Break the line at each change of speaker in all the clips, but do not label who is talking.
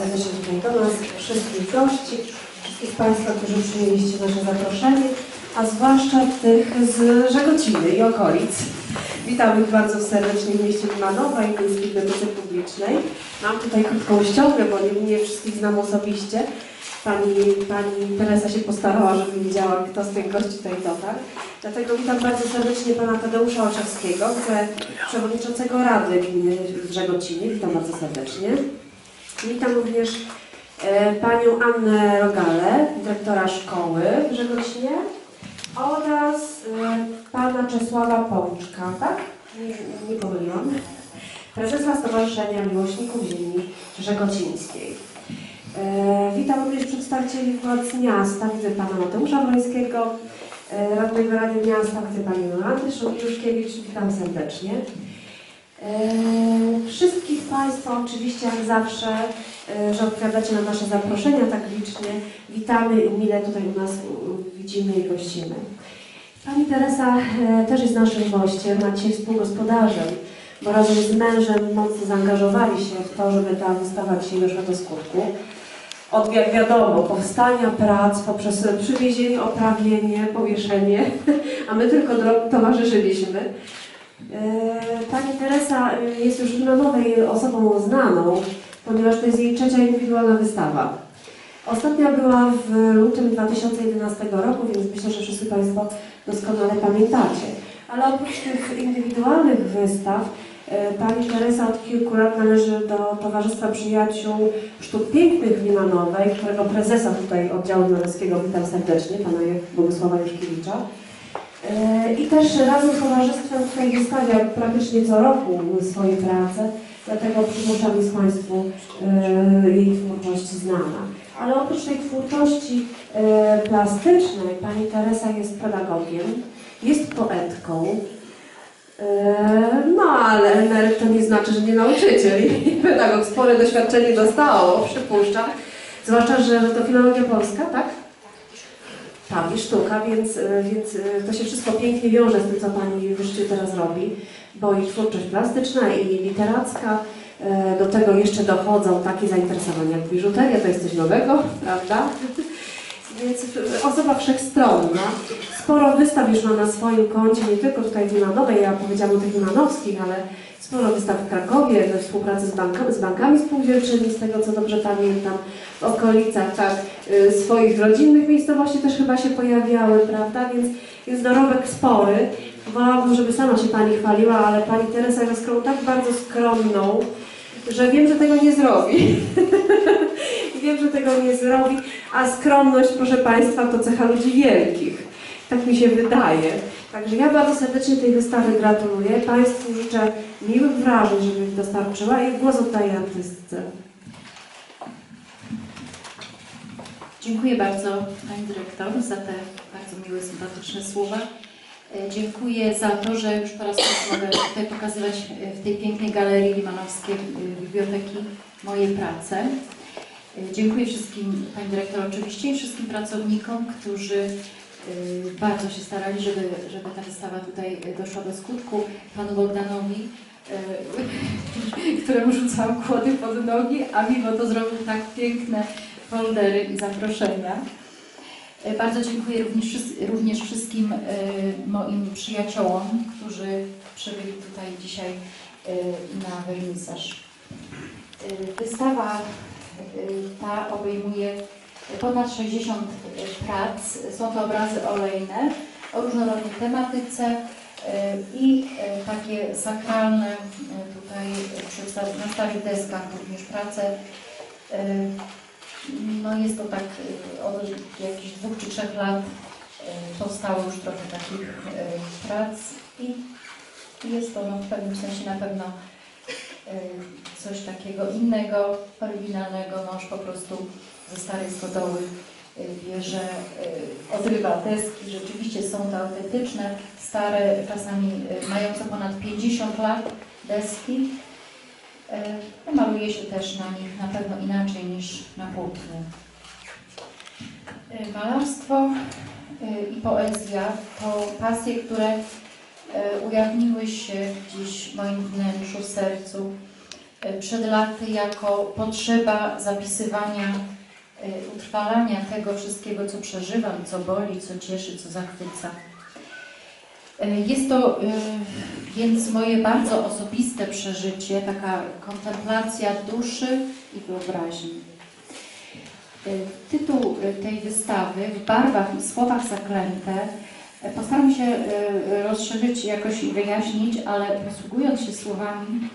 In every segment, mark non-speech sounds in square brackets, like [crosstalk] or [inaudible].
serdecznie do nas, wszystkich gości, wszystkich Państwa, którzy przyjęliście nasze zaproszenie, a zwłaszcza tych z Żegociny i okolic. Witamy ich bardzo serdecznie w mieście Limanowa i Miejskiej Bibliotece Publicznej. Mam tutaj krótką ściągę, bo nie, nie wszystkich znam osobiście. Pani, pani Teresa się postarała, żeby wiedziała, kto z tych gości tutaj dotarł. Dlatego witam bardzo serdecznie pana Tadeusza Olszewskiego, przewodniczącego Rady Gminy Żegociny. Witam bardzo serdecznie. Witam również e, panią Annę Rogale, dyrektora szkoły w Żegocinie oraz e, pana Czesława Pączka, tak? Nie, nie pomyliłam. Prezesa Stowarzyszenia Miłośników Ziemi Żegocińskiej. E, witam również przedstawicieli władz miasta, widzę pana Mateusza Wrońskiego, radnego Rady Miasta, widzę panią Jolanty Szukiewicz, witam serdecznie. E, Wszystkich Państwa oczywiście jak zawsze, e, że odpowiadacie na nasze zaproszenia tak licznie. Witamy i mile tutaj u nas widzimy i gościmy. Pani Teresa e, też jest naszym gościem, a dzisiaj współgospodarzem, bo razem z mężem mocno zaangażowali się w to, żeby ta wystawa dzisiaj doszła do skutku. Od jak wiadomo, powstania prac poprzez przywiezienie, oprawienie, powieszenie, [laughs] a my tylko towarzyszyliśmy. E, Pani Teresa e, jest już na nowej osobą znaną, ponieważ to jest jej trzecia indywidualna wystawa. Ostatnia była w lutym 2011 roku, więc myślę, że wszyscy Państwo doskonale pamiętacie. Ale oprócz tych indywidualnych wystaw, e, Pani Teresa od kilku lat należy do Towarzystwa Przyjaciół Sztuk Pięknych w Limanowej, którego prezesa tutaj oddziału Limanoskiego witam serdecznie, Pana Bogusława Juszkiewicza. E, I też razem z towarzystwem tutaj wystawia praktycznie co roku swoje prace, dlatego przypuszczam jest Państwu e, jej twórczość znana. Ale oprócz tej twórczości e, plastycznej, Pani Teresa jest pedagogiem, jest poetką, no ale emeryt to nie znaczy, że nie nauczyciel [laughs] i pedagog spore doświadczenie dostało, przypuszczam. Zwłaszcza, że to filologia polska, tak? Tak, i sztuka, więc, y, więc y, to się wszystko pięknie wiąże z tym, co Pani wreszcie teraz robi, bo i twórczość plastyczna, i literacka, y, do tego jeszcze dochodzą takie zainteresowania jak biżuteria, to jest coś nowego, [laughs] prawda? Więc osoba wszechstronna, sporo wystaw już ma na swoim koncie, nie tylko tutaj w Limanowej, ja powiedziałam o tych limanowskich, ale sporo wystaw w Krakowie, we współpracy z, banka, z bankami spółdzielczymi, z tego co dobrze pamiętam, w okolicach tak, y, swoich rodzinnych miejscowości też chyba się pojawiały, prawda? Więc jest dorobek spory. Wolałabym, żeby sama się Pani chwaliła, ale Pani Teresa jest tak bardzo skromną, że wiem, że tego nie zrobi. [laughs] wiem, że tego nie zrobi, a skromność, proszę Państwa, to cecha ludzi wielkich. Tak mi się wydaje. Także ja bardzo serdecznie tej wystawy gratuluję. Państwu życzę miłych wrażeń, żeby ich dostarczyła i głos oddaję artystce.
Dziękuję bardzo Pani Dyrektor za te bardzo miłe, sympatyczne słowa. E, Dziękuję za to, że już po raz pierwszy mogę tutaj pokazywać e, w tej pięknej galerii Limanowskiej e, Biblioteki moje prace. Dziękuję wszystkim Pani Dyrektor oczywiście i wszystkim pracownikom, którzy bardzo się starali, żeby, żeby ta wystawa tutaj doszła do skutku. Panu Bogdanowi, [laughs] któremu rzucałam kłody pod nogi, a mimo to zrobił tak piękne foldery i zaproszenia. E, Bardzo dziękuję również, również wszystkim e, moim przyjaciołom, którzy przybyli tutaj dzisiaj e, na wernisaż. Wystawa ta obejmuje ponad 60 prac. Są to obrazy olejne o różnorodnej tematyce i takie sakralne tutaj na starych deskach również prace no jest to tak y, od jakichś dwóch czy trzech lat y, powstało już trochę takich y, prac i jest to no, w pewnym sensie na pewno coś takiego innego, oryginalnego. Mąż po prostu ze starej stodoły bierze, y, odrywa deski. Rzeczywiście są to autentyczne, stare, czasami mające ponad 50 lat deski. E, Maluje się też na nich na pewno inaczej niż na płótnie. Malarstwo e, i poezja to pasje, które e, ujawniły się gdzieś w moim wnętrzu, sercu przed laty jako potrzeba zapisywania, utrwalania tego wszystkiego, co przeżywam, co boli, co cieszy, co zachwyca. Jest to więc moje bardzo osobiste przeżycie, taka kontemplacja duszy i wyobraźni. E, Tytuł e, tej wystawy w barwach i słowach zaklęte e, postaram się rozszerzyć, jakoś wyjaśnić, ale posługując się słowami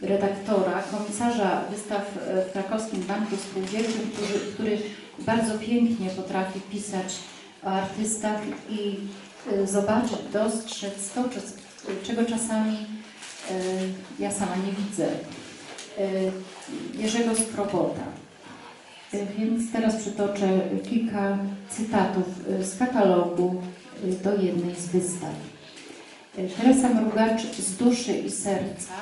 redaktora, komisarza wystaw w Krakowskim Banku Spółdzielczym, który, który bardzo pięknie potrafi pisać o artystach i zobaczyć, dostrzec to, czego czasami e, ja sama nie widzę. E, Jerzego Skrobota. E, Więc teraz przytoczę kilka cytatów e, z katalogu e, do jednej z wystaw. E, Teresa Mrugacz z duszy i serca.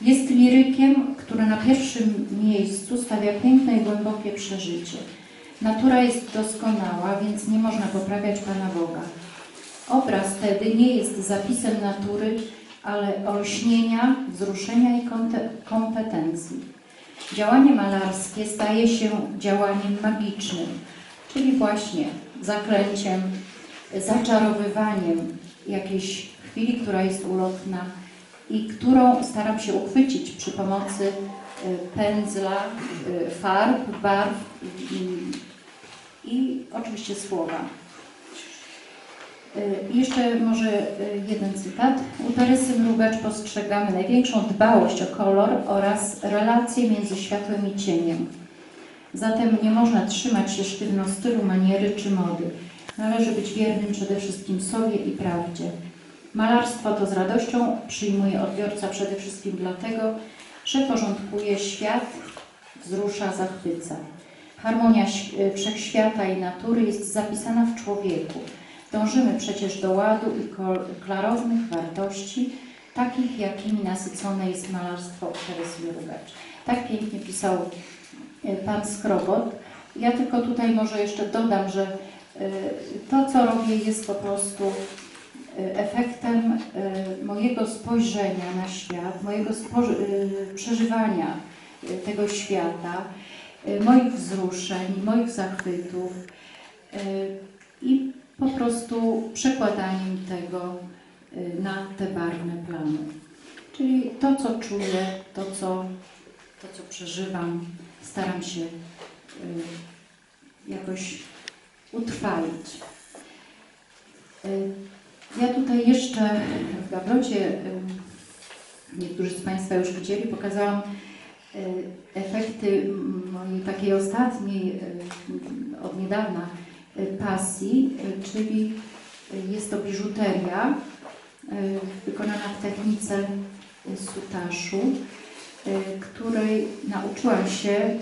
Jest lirykiem, który na pierwszym miejscu stawia piękne i głębokie przeżycie. Natura jest doskonała, więc nie można poprawiać Pana Boga. Obraz wtedy nie jest zapisem natury, ale olśnienia, wzruszenia i kompetencji. Działanie malarskie staje się działaniem magicznym, czyli właśnie zaklęciem, zaczarowywaniem jakiejś chwili, która jest ulotna i którą staram się uchwycić przy pomocy y, pędzla, y, farb, barw i oczywiście słowa. Y, Jeszcze może jeden cytat. U Teresy Mrugacz postrzegamy największą dbałość o kolor oraz relacje między światłem i cieniem. Zatem nie można trzymać się sztywno stylu, maniery czy mody. Należy być wiernym przede wszystkim sobie i prawdzie. Malarstwo to z radością przyjmuje odbiorca przede wszystkim dlatego, że porządkuje świat, wzrusza, zachwyca. Harmonia y, wszechświata i natury jest zapisana w człowieku. Dążymy przecież do ładu i klarownych wartości, takich jakimi nasycone jest malarstwo Teresy Mrugacz. Tak pięknie pisał y, pan Skrobot. Ja tylko tutaj może jeszcze dodam, że y, to, co robię, jest po prostu efektem y, mojego spojrzenia na świat, mojego y, przeżywania tego świata, moich wzruszeń, moich zachwytów i po prostu przekładaniem tego na te barwne plany. Czyli to, co czuję, to, co, to, co przeżywam, staram się jakoś utrwalić. Ja tutaj jeszcze w gablocie, niektórzy z Państwa już widzieli, pokazałam y, efekty mojej takiej ostatniej, y, od niedawna, y, pasji, czyli jest to biżuteria wykonana w technice sutaszu, której nauczyłam się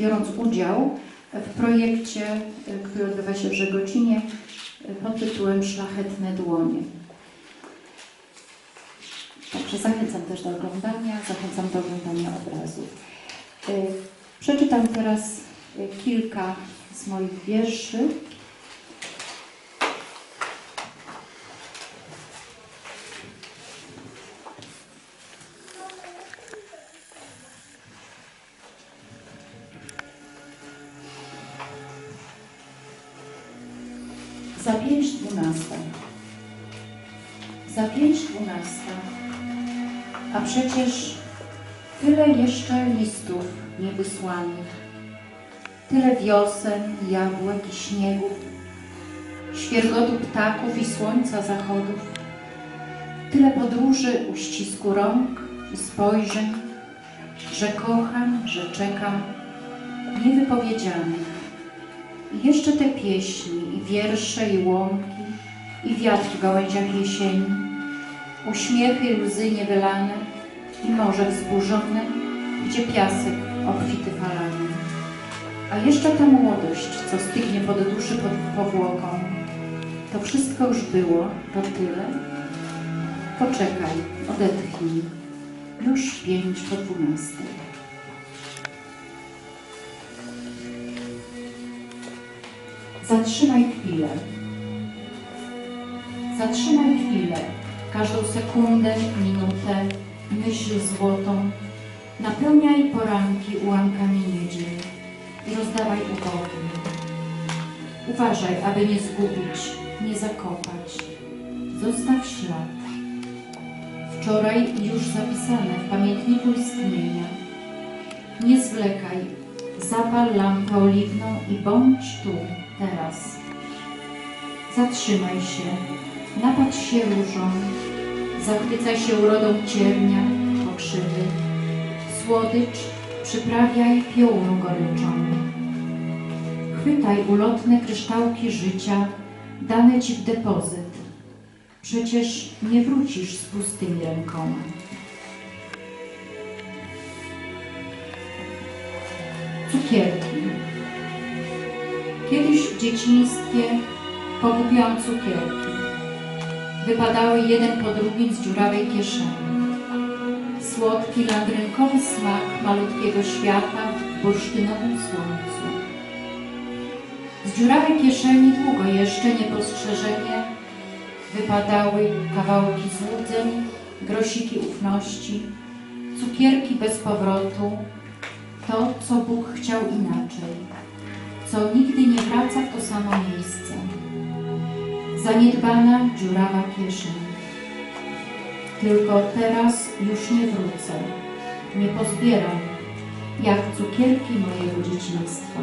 biorąc udział w projekcie, który odbywa się w Żegocinie pod tytułem Szlachetne dłonie. Także zachęcam też do oglądania, zachęcam do oglądania obrazów. Y, Przeczytam teraz y, kilka z moich wierszy. Za pięć dwunasta. Za pięć dwunasta. A przecież tyle jeszcze listów niewysłanych. Tyle wiosen, jabłek i śniegów, świergotu ptaków i słońca zachodów. Tyle podróży uścisku rąk i spojrzeń, że kocham, że czekam, niewypowiedzianych. Jeszcze te pieśni, i wiersze, i łąki, i wiatr w gałęziach jesieni, uśmiechy łzy niewylane, i morze wzburzone, gdzie piasek obfity falami. A jeszcze ta młodość, co stygnie pod duszy pod powłoką. To wszystko już było, to tyle. Poczekaj, odetchnij. Już pięć po dwunastej. Zatrzymaj chwilę. Zatrzymaj chwilę. Każdą sekundę, minutę, myśl złotą. Napełniaj poranki ułamkami niedziel i rozdawaj ubogim. Uważaj, aby nie zgubić, nie zakopać. Zostaw ślad. Wczoraj już zapisane w pamiętniku istnienia. Nie zwlekaj, zapal lampę oliwną i bądź tu, teraz. Zatrzymaj się, napatrz się różą, zachwycaj się urodą ciernia, pokrzywy. Słodycz przyprawiaj piołą goryczą. Chwytaj ulotne kryształki życia, dane ci w depozyt. Przecież nie wrócisz z pustymi rękoma. Cukierki. Kiedyś w dzieciństwie polubiłam cukierki. Wypadały jeden po drugim z dziurawej kieszeni. Słodki, landrynkowy smak malutkiego świata w bursztynowym słońcu. Z dziurawej kieszeni długo jeszcze niepostrzeżenie wypadały kawałki złudzeń, grosiki ufności, cukierki bez powrotu, to, co Bóg chciał inaczej, co nigdy nie wraca w to samo miejsce. Zaniedbana, dziurawa kieszeń. Tylko teraz już nie wrócę, nie pozbieram, jak cukierki mojego dzieciństwa.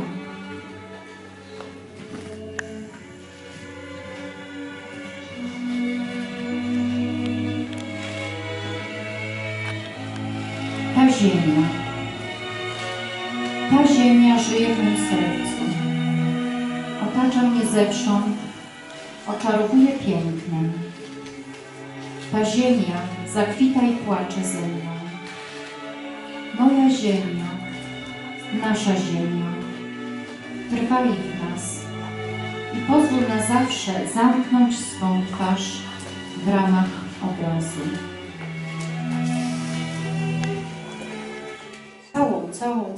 Ziemia, mym sercu. Otacza mnie zewsząd, oczarowuje pięknem. Ta ziemia zakwita i płacze ze mną. Moja ziemia, nasza ziemia, trwali w nas i pozwól na zawsze zamknąć swą twarz w ramach obrazu.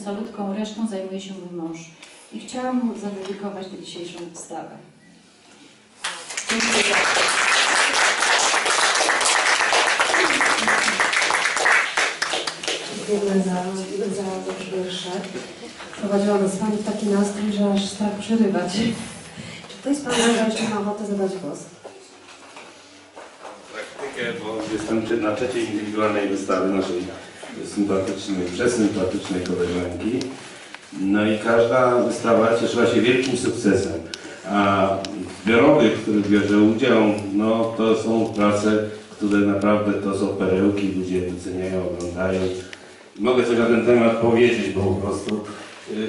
Calutką resztą zajmuje się mój mąż i chciałam mu zadedykować tę dzisiejszą wystawę. Dziękuję bardzo.
Dziękujemy za, za dobrze wiersze. Prowadziła nas Pani w taki nastrój, że aż strach przerywać. Czy ktoś z Pana jeszcze ma ochotę zadać głos?
praktykę, bo jestem na trzeciej indywidualnej wystawie naszej sympatycznej, przesympatycznej koleżanki. No i każda wystawa cieszyła się wielkim sukcesem. A zbiorowych, w których bierze udział, no to są prace, które naprawdę to są perełki, ludzie doceniają, oglądają. Mogę coś na ten temat powiedzieć, bo po prostu y,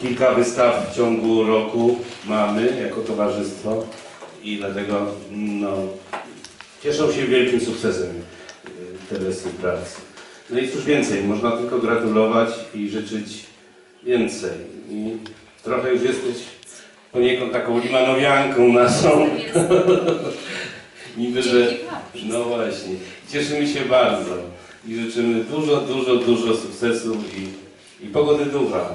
kilka wystaw w ciągu roku mamy jako towarzystwo i dlatego no, cieszą się wielkim sukcesem y, Teresy pracy. No i cóż więcej, można tylko gratulować i życzyć więcej. I trochę już jesteś poniekąd taką limanowianką naszą. [laughs] Niby, że... No właśnie. Cieszymy się bardzo i życzymy dużo, dużo, dużo sukcesu i, i pogody ducha.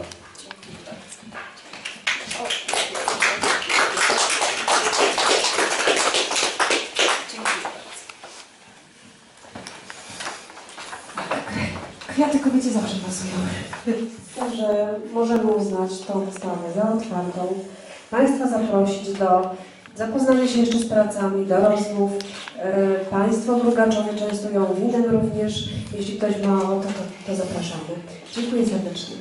Także możemy uznać tą wystawę za otwartą. Państwa zaprosić do zapoznania się jeszcze z pracami, do rozmów. E, Państwo w Rugaczowie częstują winem również. Jeśli ktoś ma ochotę, to, to zapraszamy. Dziękuję serdecznie.